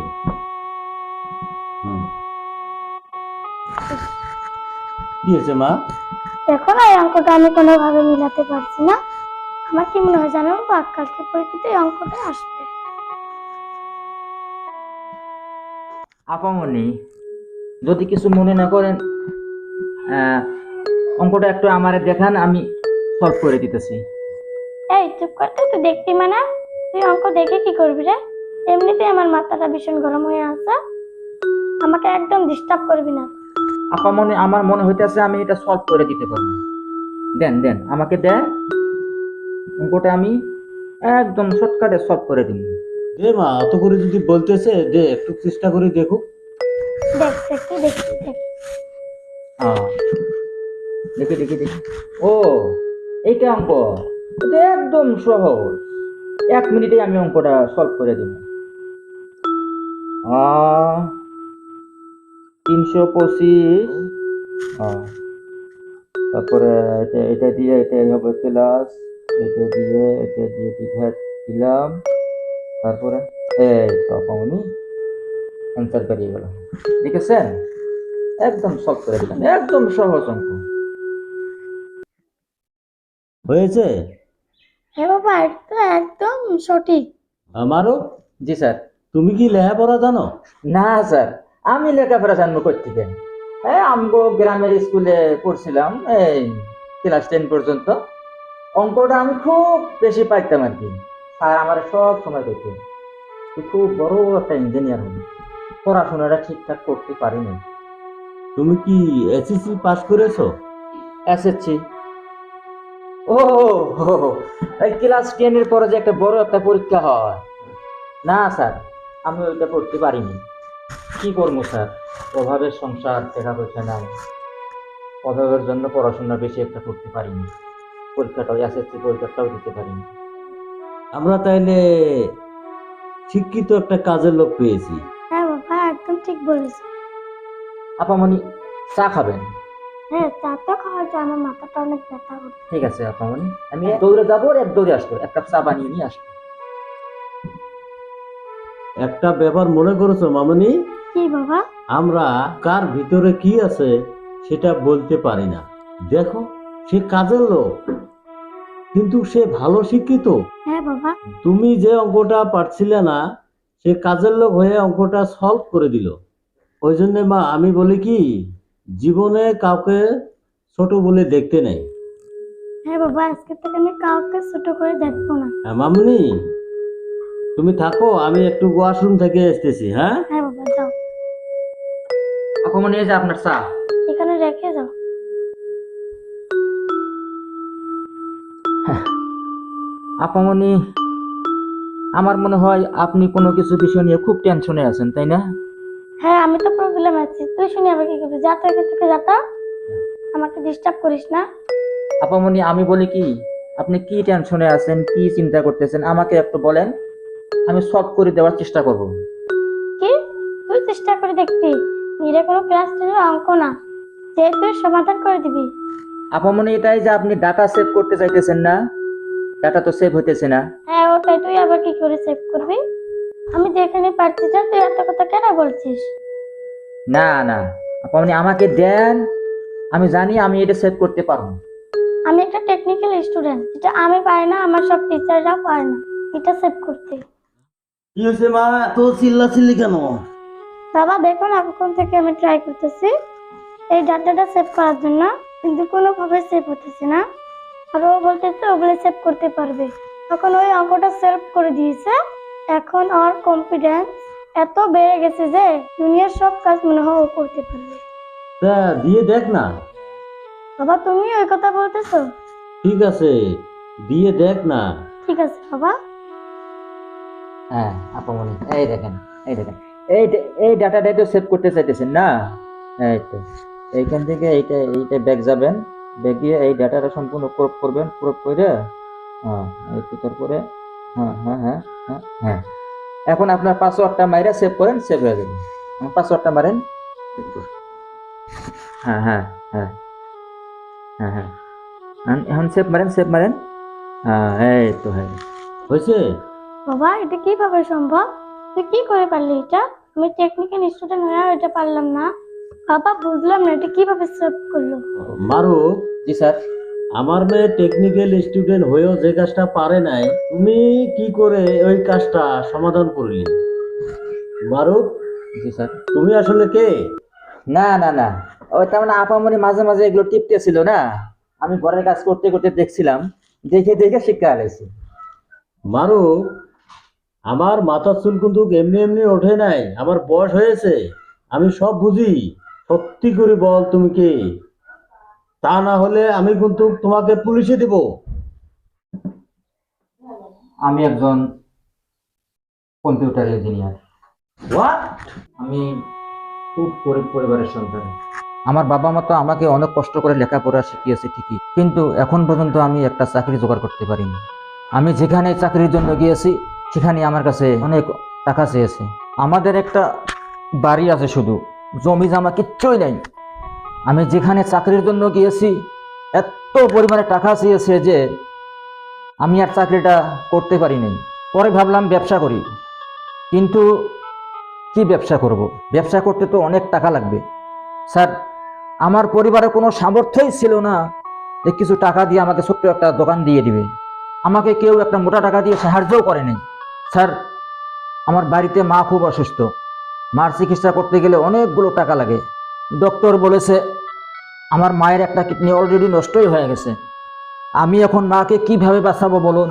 কিছু হুম। কি হয়েছে মা? দেখো না এই অঙ্কটা আমি কোনোভাবে মিলাতে পারছি না। আমার কি মনে হয় জানো বা কালকে পরীক্ষাতে এই অঙ্কটা আসবে। আপামনি যদি কিছু মনে না করেন অঙ্কটা একটু আমারে দেখান আমি সলভ করে দিতেছি। এই চুপ করতে তুই দেখবি মানে? তুই অঙ্ক দেখে কি করবি রে? এমনিতেই আমার মাথাটা ভীষণ গরম হয়ে আছে। আমাকে একদম ডিস্টার্ব করবি না। আপা মনে আমার মনে হইতেছে আমি এটা সলভ করে দিতে পারব। দেন দেন আমাকে দেন অঙ্কটা আমি একদম শর্টকাটে সলভ করে দিব। দে মা অত করে যদি বলতেছে দে একটু চেষ্টা করে দেখুক দেখ দেখি দেখি দেখ। দেখি দেখি দেখি। ও এইটা অঙ্ক। এটা একদম সহজ। এক মিনিটে আমি অঙ্কটা সলভ করে দেব। তিনশো পঁচিশ। তারপরে এটা এটা দিয়ে এটাই হবে প্লাস এটা দিয়ে এটা দিয়ে ডিভাইড দিলাম। তারপরে এই পাউনি অ্যান্সার বেরিয়ে গেল। দেখেছেন? একদম সলভ করে দিলাম একদম সহজ অঙ্ক। হয়েছে? হ্যাঁ বাবা একদম সঠিক। আমারও? জি স্যার তুমি কি লেখাপড়া জানো? না স্যার। আমি লেখাপড়া জানব থেকে এই আমগো গ্রামের স্কুলে পড়ছিলাম এই ক্লাস টেন পর্যন্ত। অঙ্কটা আমি খুব বেশি পাইতাম আর কি। স্যার আমার সব সময় করতো তুই খুব বড় একটা ইঞ্জিনিয়ার হবি। পড়াশোনাটা ঠিকঠাক করতে পারিনি তুমি কি এসএসসি পাস করেছ? এসেছি ও ক্লাস টেনের পরে যে একটা বড় একটা পরীক্ষা হয়। না স্যার। আমি ওইটা পড়তে পারিনি। কি করব স্যার? অভাবের সংসার টাকা পয়সা নাই অভাবের জন্য পড়াশোনা বেশি একটা করতে পারিনি। পরীক্ষাটাও এসএসসি পরীক্ষাটাও দিতে পারিনি। আমরা তাইলে শিক্ষিত একটা কাজের লোক পেয়েছি। হ্যাঁ বাবা একদম ঠিক বলেছ। আপামনি চা খাবেন? হ্যাঁ চা তো খাওয়া যায় আমার মাথাটা অনেক ব্যথা করছে। ঠিক আছে আপামনি আমি দৌড়ে যাব আর এক দৌড়ে আসব। এক কাপ চা বানিয়ে নিয়ে আসব। একটা ব্যাপার মনে করেছ মামনি? কি বাবা? আমরা কার ভিতরে কি আছে সেটা বলতে পারি না। দেখো সে কাজের লোক কিন্তু সে ভালো শিক্ষিত। হ্যাঁ বাবা। তুমি যে অঙ্কটা পারছিলে না সে কাজের লোক হয়ে অঙ্কটা সলভ করে দিল। ওই জন্য মা আমি বলি কি জীবনে কাউকে ছোট বলে দেখতে নেই। হ্যাঁ বাবা আজকে থেকে আমি কাউকে ছোট করে দেখব না। হ্যাঁ, মামনি। তুমি থাকো আমি একটু ওয়াশরুম থেকে আসতেছি হ্যাঁ? হ্যাঁ বাবা যাও। আপামনি এই যে আপনার চা। এখানে রেখে যাও। আপামনি আমার মনে হয় আপনি কোনো কিছু বিষয় নিয়ে খুব টেনশনে আছেন তাই না? হ্যাঁ আমি তো প্রবলেম আছি। তুই শুনে আবার কি করবি? যা তো এখান থেকে যাতা আমাকে ডিস্টার্ব করিস না। আপামনি আমি বলি কি আপনি কি টেনশনে আছেন কি চিন্তা করতেছেন আমাকে একটু বলেন। আমি সলভ করে দেওয়ার চেষ্টা করব। কি? তুই চেষ্টা করে দেখবি। নিরে কোনো ক্লাস টেনের অঙ্ক না। যে তুই সমাধান করে দিবি। আপামনি এটাই যে আপনি ডাটা সেভ করতে চাইতেছেন না? ডাটা তো সেভ হইতেছে না। হ্যাঁ ওটাই তুই আবার কি করে সেভ করবি? আমি যেখানে পারছি যা তুই এত কথা কেন বলছিস? না না। আপামনি আমাকে দেন। আমি জানি আমি এটা সেভ করতে পারব। আমি একটা টেকনিক্যাল স্টুডেন্ট যেটা আমি পারি না আমার সব টিচাররাও পারে না। এটা সেভ করতে। কি হয়েছে মা? এত চিল্লা চিল্লি কেন? বাবা দেখো না কখন থেকে আমি ট্রাই করতেছি। এই ডাটাটা সেভ করার জন্য কিন্তু কোনোভাবে সেভ হতেছে না। আর ও বলতেছে ওগুলো সেভ করতে পারবে। তখন ওই অঙ্কটা সেভ করে দিয়েছে। এখন ওর কনফিডেন্স এত বেড়ে গেছে যে দুনিয়ার সব কাজ মনে হয় ও করতে পারবে। তা দিয়ে দেখ না। বাবা তুমি ওই কথা বলতেছো? ঠিক আছে। দিয়ে দেখ না। ঠিক আছে বাবা। হ্যাঁ আপামনি এই দেখেন এই দেখেন। এই এই ডাটাটাই তো সেভ করতে চাইতেছেন না? এই তো, এইখান থেকে এইটা এইটা ব্যাগ যাবেন ব্যাগ গিয়ে এই ডাটাটা সম্পূর্ণ ক্রপ করবেন ক্রপ করে হ্যাঁ একটু তারপরে হ্যাঁ হ্যাঁ হ্যাঁ হ্যাঁ হ্যাঁ। এখন আপনার পাসওয়ার্ডটা মাইরা সেভ করেন সেভ হয়ে যাবে। পাসওয়ার্ডটা মারেন হ্যাঁ হ্যাঁ হ্যাঁ হ্যাঁ হ্যাঁ। এখন সেভ মারেন সেভ মারেন। হ্যাঁ এই তো হ্যাঁ হয়েছে? বাবা এটা কীভাবে সম্ভব? তুই কি করে পারলি এটা? আমি টেকনিক্যাল স্টুডেন্ট হয়ে এটা পারলাম না। বাবা বুঝলাম না এটা কীভাবে সেভ করল। মারুফ জি স্যার। আমার মেয়ে টেকনিক্যাল স্টুডেন্ট হয়েও যে কাজটা পারে নাই তুমি কি করে ওই কাজটা সমাধান করলি? মারুফ জি স্যার। তুমি আসলে কে? না না না। ওই তার মানে আপামনি মাঝে মাঝে এগুলো টিপতেছিল না। আমি ঘরের কাজ করতে করতে দেখছিলাম। দেখে দেখে শিক্ষা আলাইছি মারুফ আমার মাথার চুল কিন্তু এমনি এমনি ওঠে নাই আমার বয়স হয়েছে আমি সব বুঝি সত্যি করে বল তুমি কে? তা না হলে আমি কিন্তু তোমাকে পুলিশে দেব। আমি একজন কম্পিউটার ইঞ্জিনিয়ার। হোয়াট আমি খুব গরিব পরিবারের সন্তান। আমার বাবা মা তো আমাকে অনেক কষ্ট করে লেখাপড়া শিখিয়েছে ঠিকই কিন্তু এখন পর্যন্ত আমি একটা চাকরি জোগাড় করতে পারিনি। আমি যেখানে চাকরির জন্য গিয়েছি সেখানে আমার কাছে অনেক টাকা চেয়েছে। আমাদের একটা বাড়ি আছে শুধু। জমি জামা কিচ্ছুই নেই। আমি যেখানে চাকরির জন্য গিয়েছি, এত পরিমাণে টাকা চেয়েছে যে আমি আর চাকরিটা করতে পারি পারিনি। পরে ভাবলাম ব্যবসা করি। কিন্তু কি ব্যবসা করব? ব্যবসা করতে তো অনেক টাকা লাগবে। স্যার, আমার পরিবারে কোনো সামর্থ্যই ছিল না যে কিছু টাকা দিয়ে আমাকে ছোট্ট একটা দোকান দিয়ে দিবে। আমাকে কেউ একটা মোটা টাকা দিয়ে সাহায্যও করেনি। স্যার, আমার বাড়িতে মা খুব অসুস্থ। মার চিকিৎসা করতে গেলে অনেকগুলো টাকা লাগে। ডক্টর বলেছে, আমার মায়ের একটা কিডনি অলরেডি নষ্টই হয়ে গেছে। আমি এখন মাকে কীভাবে বাঁচাবো বলুন?